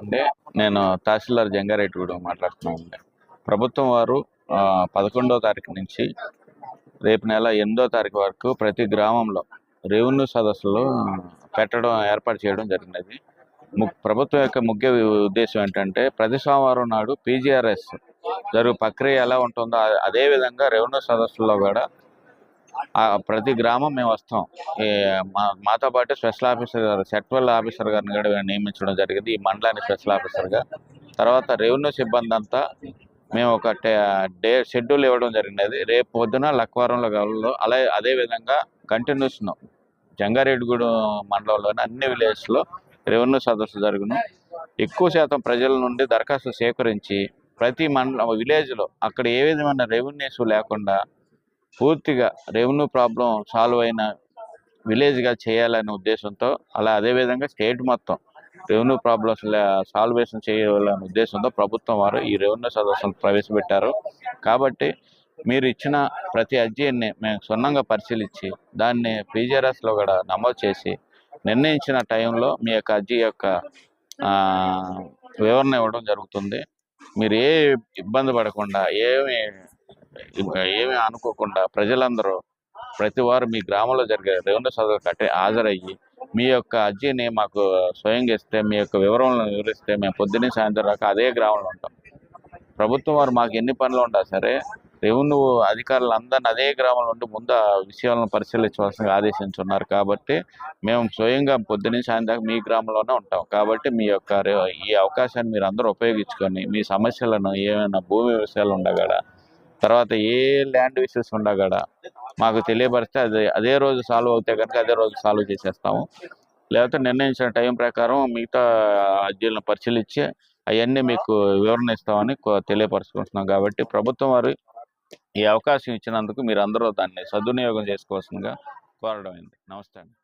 అంటే నేను తహసీల్దార్ జంగారెడ్డి మాట్లాడుతున్నాను ప్రభుత్వం వారు పదకొండో తారీఖు నుంచి రేపు నెల ఎనిమిదో తారీఖు వరకు ప్రతి గ్రామంలో రెవెన్యూ సదస్సులు పెట్టడం ఏర్పాటు చేయడం జరిగినది. ము- ప్రభుత్వం యొక్క ముఖ్య ఉద్దేశం ఏంటంటే ప్రతి సోమవారం నాడు పీజీఆర్ఎస్ జరుగు ప్రక్రియ ఎలా ఉంటుందో అదేవిధంగా అదే విధంగా రెవెన్యూ సదస్సుల్లో కూడా ప్రతి గ్రామం మేము వస్తాం. ఈ మా- మాతో పాటు స్పెషల్ ఆఫీసర్ గారు సెట్వల్ ఆఫీసర్ గారిని కూడా నియమించడం జరిగింది. ఈ మండలానికి స్పెషల్ ఆఫీసర్గా తర్వాత రెవెన్యూ సిబ్బంది అంతా మేము ఒక టే- డే షెడ్యూల్ ఇవ్వడం జరిగినది. రేపు పొద్దున లక్వారంలో గల్లో అలా అదే విధంగా కంటిన్యూస్ జంగారెడ్డిగూడెం మండలంలోని అన్ని విలేజ్లో రెవెన్యూ సదస్సు జరుగును. ఎక్కువ శాతం ప్రజల నుండి దరఖాస్తు సేకరించి ప్రతి మండలం విలేజ్లో అక్కడ ఏ విధమైన రెవెన్యూస్ లేకుండా పూర్తిగా రెవెన్యూ ప్రాబ్లం సాల్వ్ అయిన విలేజ్గా చేయాలనే ఉద్దేశంతో అలా అదేవిధంగా స్టేట్ మొత్తం రెవెన్యూ ప్రాబ్లమ్స్ సాల్వేషన్ చేయాలనే ఉద్దేశంతో ప్రభుత్వం వారు ఈ రెవెన్యూ సదస్సును ప్రవేశపెట్టారు. కాబట్టి మీరు ఇచ్చిన ప్రతి అర్జీని మేము క్షుణ్ణంగా పరిశీలించి దాన్ని పీజీఆర్ఎస్లో కూడా నమోదు చేసి నిర్ణయించిన టైంలో మీ యొక్క అర్జీ యొక్క వివరణ ఇవ్వడం జరుగుతుంది. మీరు ఏ ఇబ్బంది పడకుండా ఏమి ఏమీ అనుకోకుండా ప్రజలందరూ ప్రతి వారు మీ గ్రామంలో జరిగే రెవెన్యూ సదస్సు కట్టే హాజరయ్యి మీ యొక్క అర్జీని మాకు స్వయంగా ఇస్తే మీ యొక్క వివరాలను వివరిస్తే మేము పొద్దున్నే సాయంత్రం దాకా అదే గ్రామంలో ఉంటాం. ప్రభుత్వం వారు మాకు ఎన్ని పనులు ఉన్నా సరే రెవెన్యూ అధికారులు అందరిని అదే గ్రామంలో ఉండి ముందు ఆ విషయాలను పరిశీలించవలసిన ఆదేశించున్నారు కాబట్టి మేము స్వయంగా పొద్దున్నే సాయంత్రం మీ గ్రామంలోనే ఉంటాం. కాబట్టి మీ యొక్క ఈ అవకాశాన్ని మీరు అందరూ ఉపయోగించుకొని మీ సమస్యలను ఏమైనా భూమి విషయాలు ఉండగా తర్వాత ఏ ల్యాండ్ ఇష్యూస్ ఉండగల మాకు తెలియపరిస్తే అదే అదే రోజు సాల్వ్ అవుతే కనుక అదే రోజు సాల్వ్ చేసేస్తాము. లేకపోతే నిర్ణయించిన టైం ప్రకారం మిగతా అర్జీలను పరిశీలించి అవన్నీ మీకు వివరణ ఇస్తామని తెలియపరుచుకుంటున్నాం. కాబట్టి ప్రభుత్వం వారు ఈ అవకాశం ఇచ్చినందుకు మీరు అందరూ దాన్ని సద్వినియోగం చేసుకోవాల్సిందిగా కోరడం అయింది. నమస్తే అండి.